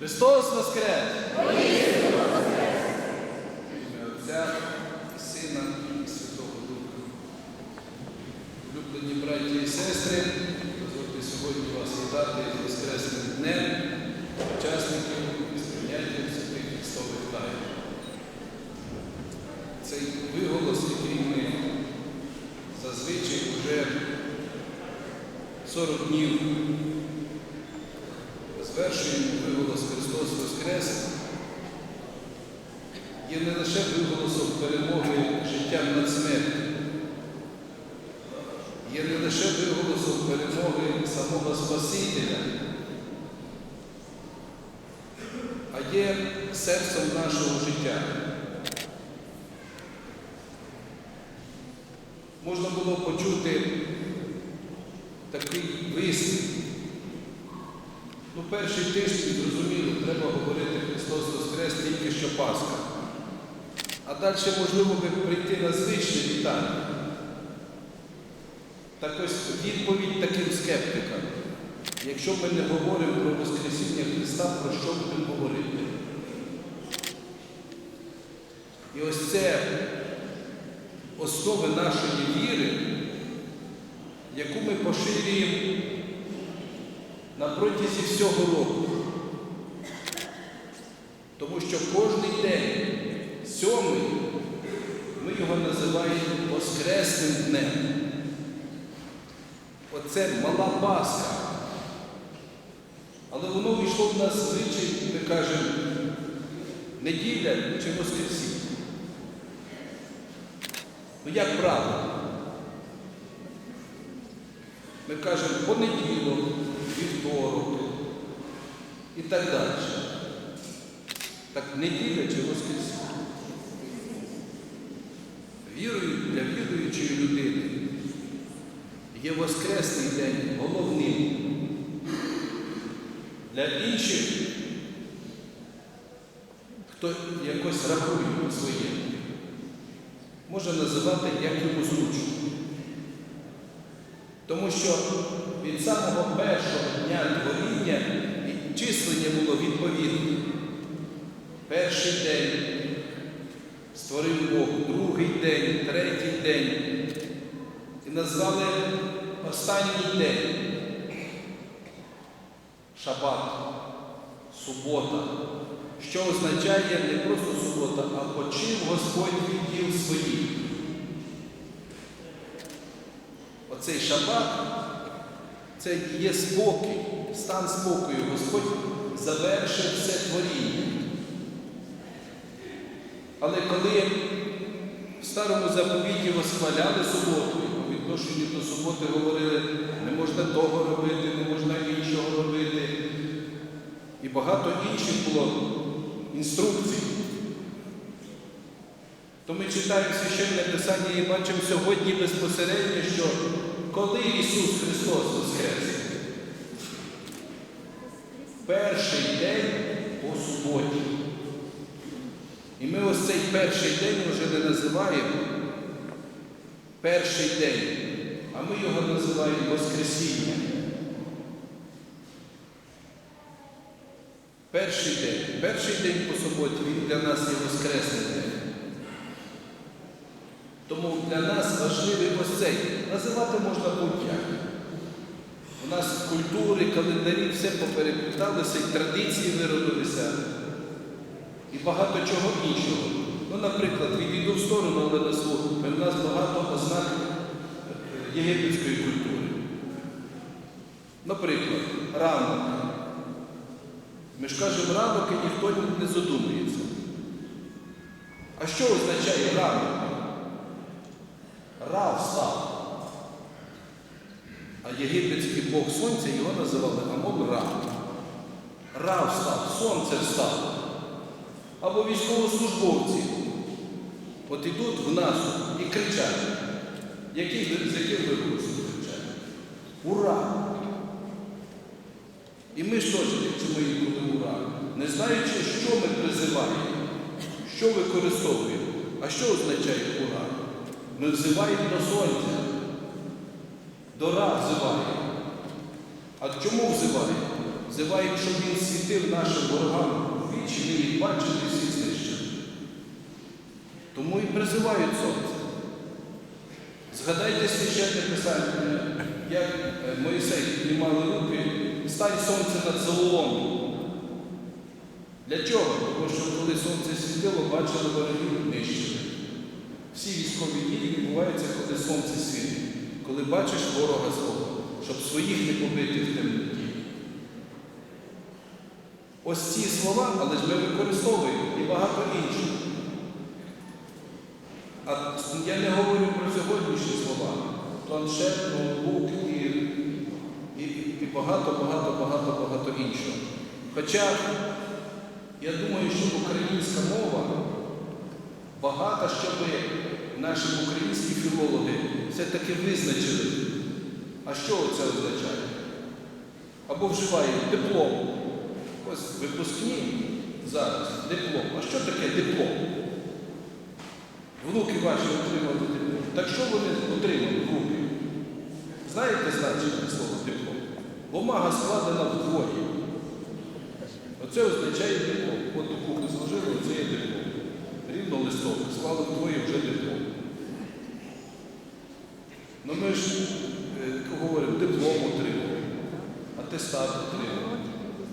Христос Воскрес! Ім'я Отця, і Сина і Святого Духа. Улюблені браті і сестри, дозвольте сьогодні вас вітати з Воскресним днем, учасників і сприйняття святих Христових тайн. Цей виголос, який ми зазвичай вже 40 днів звершуємо виголос Христос Воскрес, є не лише виголосом перемоги життям над смертю, є не лише виголосом перемоги самого Спасителя, а є серцем нашого життя. Можна було почути. Ну, перший тиждень, зрозуміло, треба говорити Христос Воскрес тільки що Пасха. А далі, можливо, би прийти на звичне вітання. Так ось відповідь таким скептикам. Якщо ми не говоримо про Воскресіння Христа, про що будемо говорити? І ось це основи нашої віри, яку ми поширюємо протязі всього року. Тому що кожний день, сьомий, ми його називаємо Воскресним днем. Оце мала Пасха. Але воно війшло в нас звичай, ми кажемо, неділя чи Воскресіння. Ну як правильно? Ми кажемо понеділок, вівторок і так далі. Так неділя чи Воскресіння? Вірою для віруючої людини є Воскресний день головним. Для інших, хто якось рахує своє, може називати як йому зручно. Тому що від самого першого дня творіння числення було відповідне. Перший день створив Бог, другий день, третій день. І назвали останній день. Шабат, субота, що означає не просто субота, а почив Господь від діл своїх. Оцей шабат це є спокій, стан спокою. Господь завершив все творіння. Але коли в старому заповіті восхваляли суботу, по відношенню до суботи говорили, не можна того робити, не можна іншого робити. І багато інших було інструкцій. То ми читаємо священне Писання і бачимо сьогодні безпосередньо, що коли Ісус Христос Воскрес? Перший день по суботі. І ми ось цей перший день вже не називаємо перший день, а ми його називаємо Воскресіння. Перший день, перший день по суботі, він для нас є Воскресний день. Тому для нас важливий цей. Називати можна будь-як. У нас культури, календарі, все поперепліталося, і традиції виробилися, і багато чого іншого. Ну, наприклад, відійду в сторону, але назву, в нас багато ознак е, єгипетської культури. Наприклад, ранок. Ми ж кажемо ранок і ніхто не задумується. А що означає ранок? Ра встав. А єгипетський Бог Сонця його називали Амон Ра. Ра встав, сонце встало. Або військовослужбовці. От ідуть в нас і кричать. Які, з яким виголосом кричать? Ура! І ми ж теж чому інколи ура, не знаючи, що ми призиваємо, що використовуємо. А що означає ура? Ми взиваємо до сонця, до ра взиваємо. А чому взиваємо? взивають, щоб він світив нашим ворогам у вічі, ми їх бачили і всіх знищили. Тому і призивають сонце. Згадайте священне писання, як е, Моїсей піднімали руки, стань сонце над Заволоном. Для чого? Тому що коли сонце світило, бачили ворогів нищили. Всі військові дії відбуваються, коли сонце світить, коли бачиш ворога свого, щоб своїх не побити в темноті. Ось ці слова, але ж ми використовуємо і багато інших. А я не говорю про сьогоднішні слова. Планшет, ноутбук і, і, і багато, багато, багато, багато іншого. Хоча я думаю, що українська мова багато, щоб наші українські філологи все-таки визначили, а що це означає? Або вживають диплом. Ось випускні зараз диплом. А що таке диплом? Внуки ваші отримали диплом. Так що вони отримали внуки? Знаєте значення слова диплом? Бумага складена вдвоє. Оце означає диплом. От ви зложили, оце є диплом. Рівно листок, склали вдвоє вже диплом. Ну ми ж е, говоримо, диплом отримали, атестат отримали.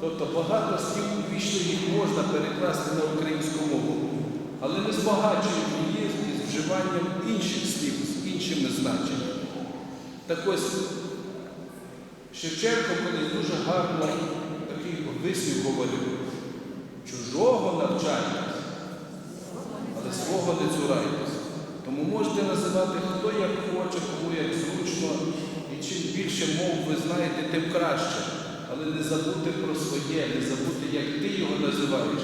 Тобто багато слів вічно їх можна перекласти на українську мову, але не збагачують її з вживанням інших слів, з іншими значеннями. Так ось Шевченко колись дуже гарно такий вислів говорив, чужого навчайтесь, але свого не цурайтесь. Тому можете називати хто як хоче, як зручно, і чим більше мов ви знаєте, тим краще. Але не забути про своє, не забути, як ти його називаєш.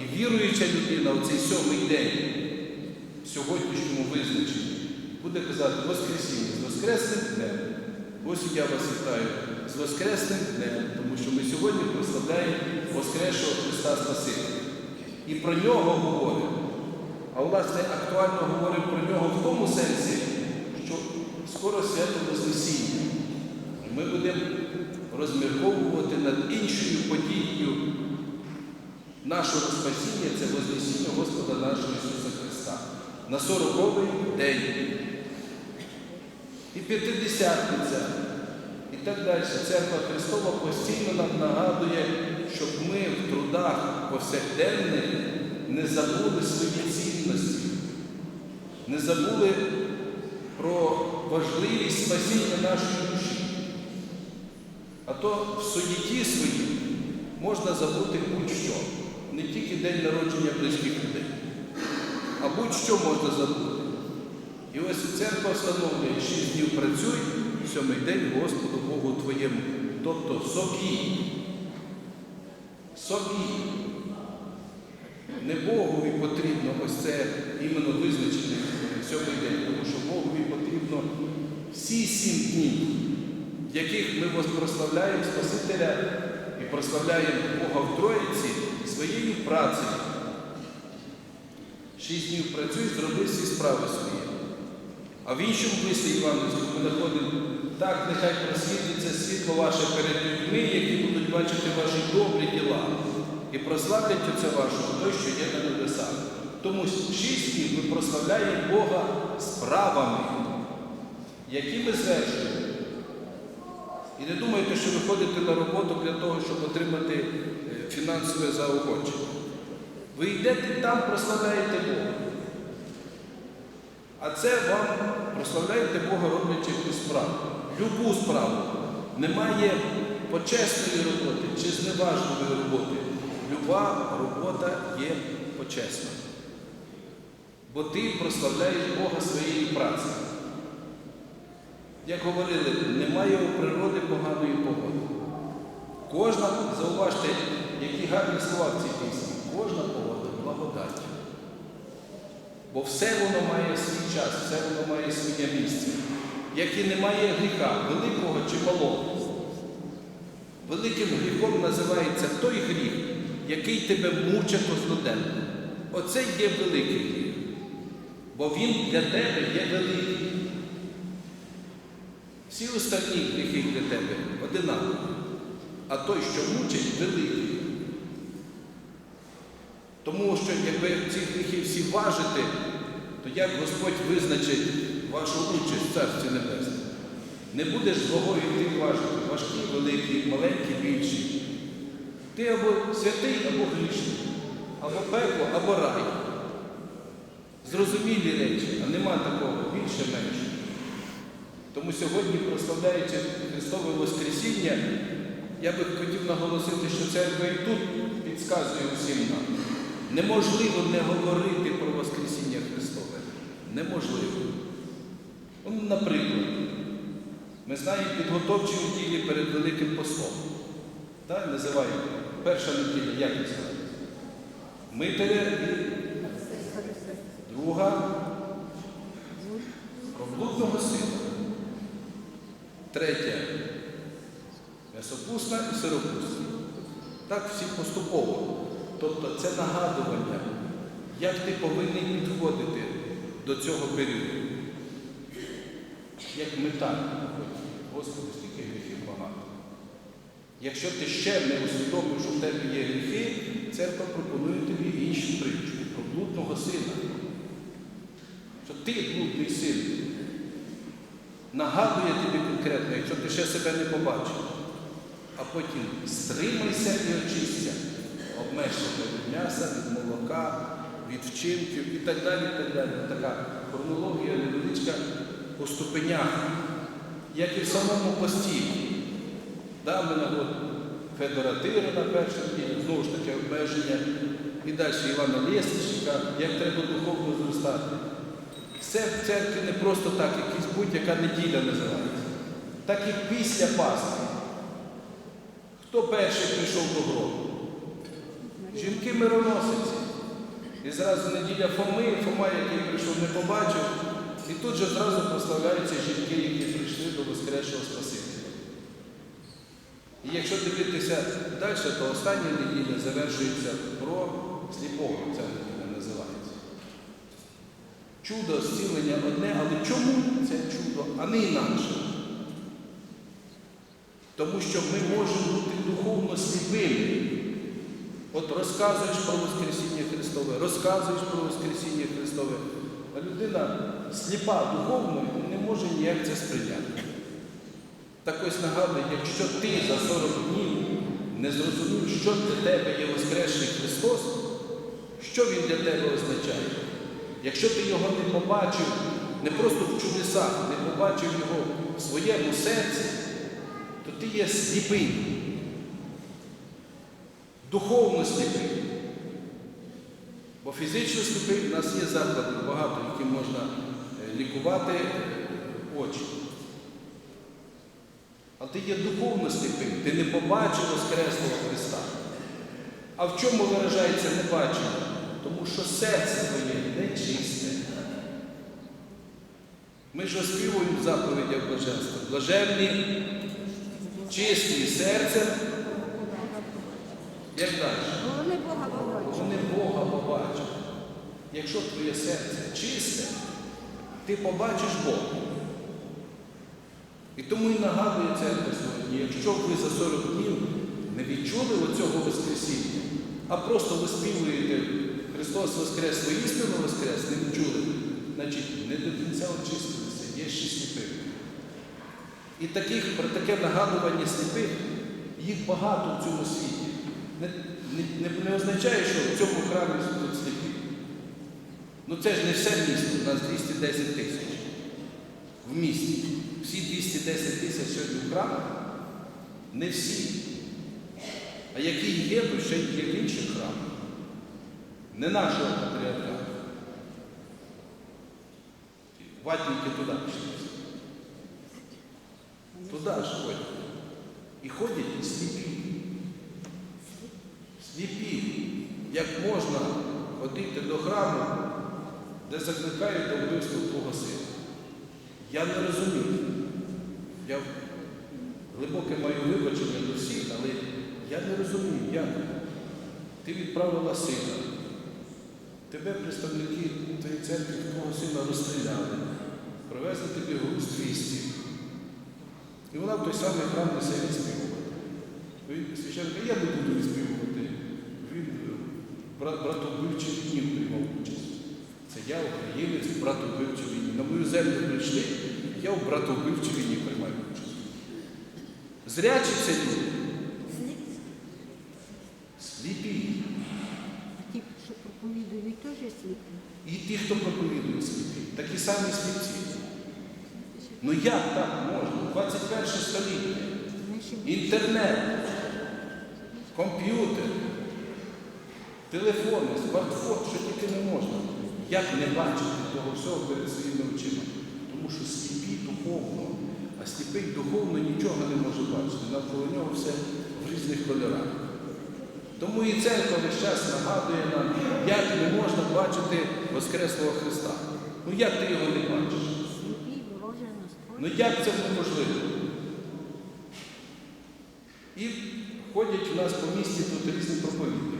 І віруюча людина в цей сьомий день, в сьогоднішньому визначенні, буде казати Воскресіння з Воскресним днем. Ось я вас вітаю з Воскресним днем, тому що ми сьогодні прославляємо Воскресшого Христа Спасителя. І про нього говоримо. А власне актуально говоримо про нього в тому сенсі, скоро свято Вознесіння. І ми будемо розмірковувати над іншою подією нашого спасіння це Вознесіння Господа нашого Ісуса Христа на 40-й день. І П'ятидесятниця, і так далі. Церква Христова постійно нам нагадує, щоб ми в трудах повсякденних не забули свої цінності, не забули про важливість спасіння нашої душі. А то в суєті своїй можна забути будь-що, не тільки день народження близьких людей, а будь-що можна забути. І ось церква встановлює, шість днів працюй, сьомий день Господу Богу твоєму. Тобто собі. Собі. Не Богові потрібно ось це іменно визначений сьомий день, тому що Богові потрібно всі сім днів, в яких ми прославляємо Спасителя і прославляємо Бога в Троїці своєю працею. Шість днів працюй, зроби всі справи свої. А в іншому мислі Івановському ми знаходимо, так нехай просвітиться світло ваше перед людьми, які будуть бачити ваші добрі діла. І прославлять Отця вашого той, що є на небесах. Тому шість днів ми прославляємо Бога справами, які ми звершуємо. І не думайте, що ви ходите на роботу для того, щоб отримати е, фінансове заохочення. Ви йдете там, прославляєте Бога. А це вам прославляєте Бога, роблячи якусь справу. Любу справу. Немає почесної роботи чи зневажливої роботи. Люба робота є почесна. Бо ти прославляєш Бога своєю працею. Як говорили, немає у природи поганої погоди. Кожна, зауважте, які гарні слова в цій пісні, кожна погода благодать. Бо все воно має свій час, все воно має своє місце. Як і немає гріха, великого чи малого. Великим гріхом називається той гріх, який тебе мучить злоденно. Оце є великий гріх. Бо він для тебе є великий. Всі останні гріхи для тебе одинакові. а той, що мучить, великий. Тому що якби ці гріхи всі важити, то як Господь визначить вашу участь в Царстві Небесному? Не будеш з вагою йти важити, важкі, великі, маленькі, більші. Ти або святий, або грішний, або пекло, або рай. Зрозумілі речі, а нема такого більше менше. Тому сьогодні, прославляючи Христове Воскресіння, я би хотів наголосити, що церква і тут підказує усім нам. Неможливо не говорити про Воскресіння Христове. Неможливо. Ну, наприклад, ми знаємо підготовчі неділі перед Великим Постом. Так, називаємо перша неділя, як називається? Митаря і друга про блудного сина. Третя м'ясопусна і сиропусна. Так всі поступово. Тобто це нагадування, як ти повинен підходити до цього періоду. Як мета. Господи, стільки гріхів багато. Якщо ти ще не усвідомив, що в тебе є гріхи, церква пропонує тобі іншу притчу про блудного сина. Що ти блудний син. Нагадує тобі конкретно, якщо ти ще себе не побачив. А потім стримайся і очисться. Обмежся від м'яса, від молока, від вчинків і так далі. так далі. Така хронологія невеличка по ступенях, як і в самому пості. Да, ми на Федора Тирина перший день, знову ж таки обмеження. І далі Івана Лєсничка, як треба духовно зростати. Все в церкві не просто так, якась будь-яка неділя називається. Так і після Пасхи. Хто перший прийшов до гробу? Жінки мироносиці. І зразу неділя Фоми, Фома, який прийшов, не побачив. І тут же зразу прославляються жінки, які прийшли до Воскресшого Спасителя. І якщо дивитися далі, то остання неділя завершується про сліпого, ця неділя називається. Чудо зцілення одне, але чому це чудо, а не інакше? Тому що ми можемо бути духовно сліпими. От розказуєш про Воскресіння Христове, розказуєш про Воскресіння Христове, а людина сліпа духовно не може ніяк це сприйняти. Так ось нагадую, якщо ти за 40 днів не зрозумів, що для тебе є Воскресний Христос, що Він для тебе означає? Якщо ти його не побачив, не просто в чудесах, не побачив його в своєму серці, то ти є сліпий, духовно сліпий. Бо фізично сліпий в нас є заклади багато, які можна е, лікувати е, очі. А ти є духовно сліпим, ти не побачив Воскреслого Христа. А в чому виражається небачення? Тому що серце твоє нечисте. Ми ж оспівуємо в заповідях блаженства. Блаженні, чисті серцем. Як далі? Вони Бога побачили. Вони Бога побачать. Якщо твоє серце чисте, ти побачиш Бога. І тому і нагадує церква сьогодні, якщо б ви за 40 днів не відчули оцього Воскресіння, а просто виспівуєте Христос Воскрес, воістину Воскрес, не відчули, значить не до кінця очистилися, є ще сліпих. І таких, про таке нагадування сліпих, їх багато в цьому світі. Не, не, не, не означає, що в цьому храмі тут сліпі. Ну це ж не все місто, у нас 210 тисяч в місті. Всі 210 тисяч сьогодні в храмах? Не всі. А які є, то ще є в інших храмах. Не нашого патріархату. Ватники туди пішли. Туди ж ходять. І ходять сліпі. Сліпі. Як можна ходити до храму, де закликають до вбивства твого сина? Я не розумію. Я глибоке маю вибачення до всіх, але я не розумію, як. Ти відправила сина. Тебе представники твоєї церкви твого сина розстріляли, привезли тобі груз 200. І вона в той самий храм несе відспівувати. Він священник, я не буду відспівувати. Він е, брат, братовбивчий війні приймав участь. Це я, українець, в братовбивчій війні. На мою землю прийшли, я в братовбивчій війні приймаю участь. Зрячі це люди, сліпі. Ті, що проповідують, теж сліпі. І ті, хто проповідує сліпі, такі самі сліпці. Ну як так можна? 21 століття. Інтернет, комп'ютер, телефони, смартфон, що тільки не можна. Як не бачити того всього перед своїми очима? Тому що сліпі духовно, а сліпий духовно нічого не може бачити. Навколо нього все в різних кольорах. Тому і церква весь час нагадує нам, як не можна бачити Воскреслого Христа. Ну як ти його не бачиш? Ну як це неможливо? І ходять у нас по місті тут різні проповідники.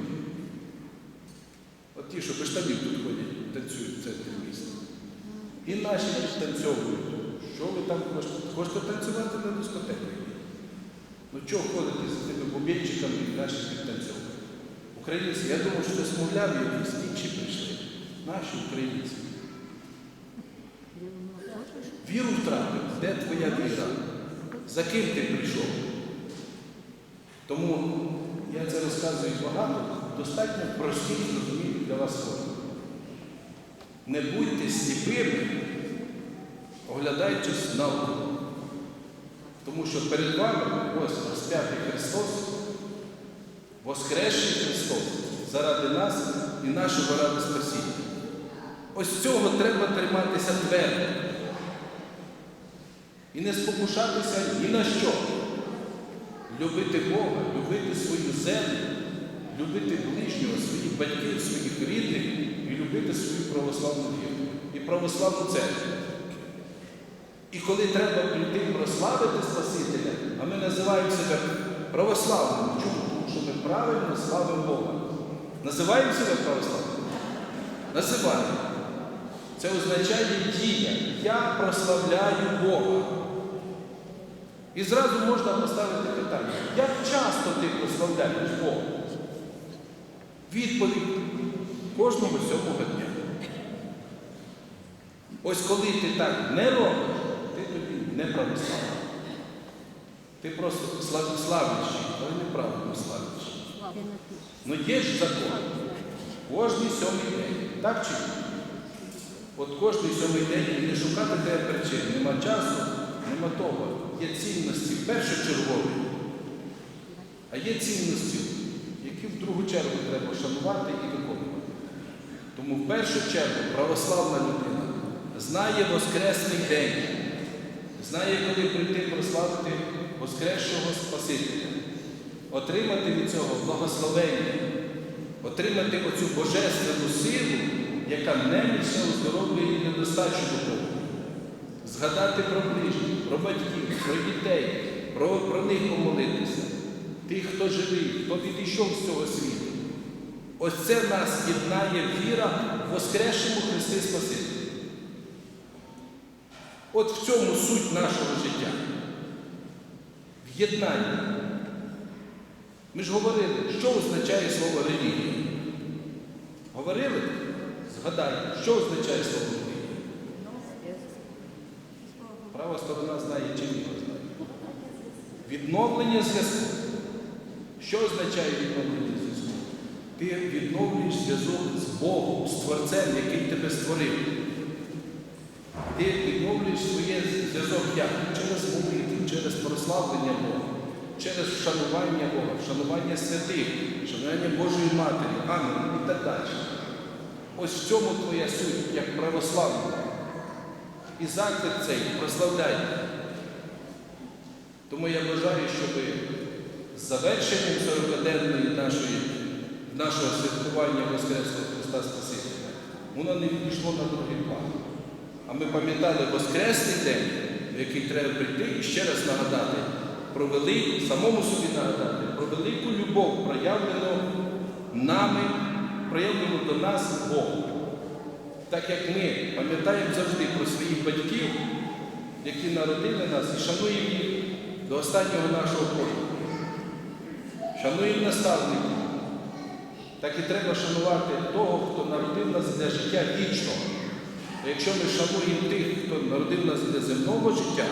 От ті, що без штабів тут ходять, танцюють в центрі міста. І наші підтанцьовують. Що ви там хочете? Хочете танцювати на дискотеку? Ну чого ходите з тими бубенчиками і наші підтанцьовують? Українці, я думаю, що це смугляві якісь інші прийшли. Наші українці. Віру втратив. Де твоя віра? За ким ти прийшов? Тому я це розказую багато, достатньо прості, зрозумілі для вас форми. Не будьте сліпими, оглядаючись навколо. Тому що перед вами ось розп'ятий Христос, воскресший Христос заради нас і нашого ради спасіння. Ось цього треба триматися твердо. І не спокушатися ні на що. Любити Бога, любити свою землю, любити ближнього, своїх батьків, своїх рідних і любити свою православну віру і православну церкву. І коли треба прийти прославити Спасителя, а ми називаємо себе православними. Чому? Правильно славимо Бога. Називаємо себе православними? Називаємо. Це означає дія. Я прославляю Бога. І зразу можна поставити питання, як часто ти прославляєш Бога? Відповідь кожного сьомого дня. Ось коли ти так не робиш, ти тоді не православний. Ти просто слав- славиш, але неправильно славиш. Ну є ж закон. Кожний сьомий день. Так чи ні? От кожний сьомий день і не шукати тебе причин. Нема часу, нема того. Є цінності першочергові. А є цінності, які в другу чергу треба шанувати і виконувати. Тому в першу чергу православна людина знає Воскресний день, знає, коли прийти прославити Воскресшого Спасителя, отримати від цього благословення, отримати оцю божественну силу, яка немічно оздоровлює її недостачу духовну. Згадати про ближніх, про батьків, про дітей, про, про них помолитися, тих, хто живий, хто відійшов з цього світу. Ось це нас єднає віра в Воскресшому Христі Спасителі. От в цьому суть нашого життя. В єднанні. Ми ж говорили, що означає слово релігія. Говорили? Згадайте, що означає слово релігія? Права сторона знає, чи ліва знає. Відновлення зв'язку. Що означає відновлення зв'язку? Ти відновлюєш зв'язок з Богом, з Творцем, який тебе створив. Ти відновлюєш своє зв'язок як? Через молитву, через прославлення Бога, через вшанування Бога, вшанування святих, вшанування Божої Матері, ангелів і так далі. Ось в цьому твоя суть, як православна. І заклик цей прославляй. Тому я бажаю, щоб з завершенням 40-денної нашої, нашого святкування Воскреслого Христа Спасителя, воно не відійшло на другий план. А ми пам'ятали Воскресний день, в який треба прийти і ще раз нагадати про велику, самому собі нагадати, про велику любов, проявлену нами, проявлену до нас Богом. Так як ми пам'ятаємо завжди про своїх батьків, які народили нас і шануємо їх до останнього нашого подиху. шануємо наставників. Так і треба шанувати того, хто народив нас для життя вічного. Якщо ми шануємо тих, хто народив нас для земного життя,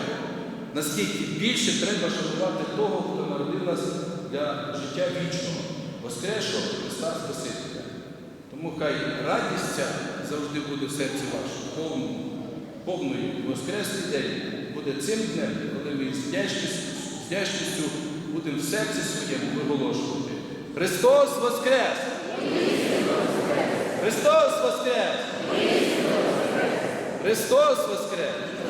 наскільки більше треба шанувати того, хто народив нас для життя вічного, воскресшого Христа Спасителя. Тому хай радість ця завжди буде в серці вашому, повною. Воскреслий день буде цим днем, коли ми з вдячністю будемо в серці своєму виголошувати. Христос Воскрес! Христос Воскрес! Христос Воскрес!